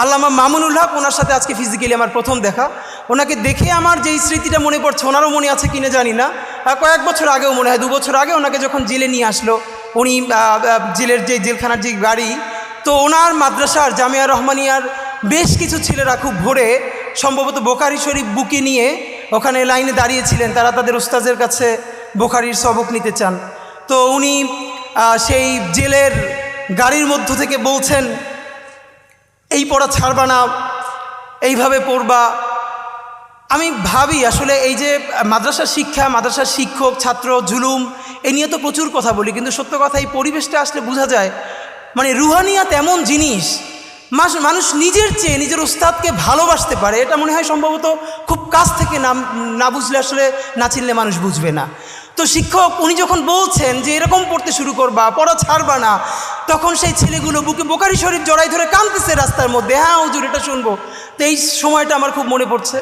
আল্লামা মামুনুল হক, ওনার সাথে আজকে ফিজিক্যালি আমার প্রথম দেখা। ওনাকে দেখে আমার যেই স্মৃতিটা মনে পড়ছে, ওনারও মনে আছে কিনে জানি না। কয়েক বছর আগেও মনে হয়, দু বছর আগে ওনাকে যখন জেলে নিয়ে আসলো, উনি জেলের যে জেলখানার যে গাড়ি তো ওনার মাদ্রাসার জামিয়া রহমানিয়ার বেশ কিছু ছেলেরা খুব ভোরে সম্ভবত বোকারি শরীফ বুকে নিয়ে ওখানে লাইনে দাঁড়িয়েছিলেন। তারা তাদের উস্তাজের কাছে বোখারির সবক নিতে চান। তো উনি সেই জেলের গাড়ির মধ্য থেকে বলছেন এই পড়া ছাড়বা না, এইভাবে পড়বা। আমি ভাবি আসলে এই যে মাদ্রাসার শিক্ষা, মাদ্রাসার শিক্ষক, ছাত্র, জুলুম, এ নিয়ে তো প্রচুর কথা বলি, কিন্তু সত্য কথা এই পরিবেশটা আসলে বোঝা যায় মানে রুহানিয়াত এমন জিনিস, মাস মানুষ নিজের চেয়ে নিজের উস্তাদকে ভালোবাসতে পারে, এটা মনে হয় সম্ভবত খুব কাছ থেকে না না বুঝলে আসলে না চিনলে মানুষ বুঝবে না। তো শিক্ষক, উনি যখন বলছেন যে এরকম পড়তে শুরু করবা, পড়া ছাড়বা না, তখন সেই ছেলেগুলো বুকে বোকারি শরীফ জড়াই ধরে কাঁদতেছে রাস্তার মধ্যে। হ্যাঁ হুজুর, এটা শুনব। তো এই সময়টা আমার খুব মনে পড়ছে।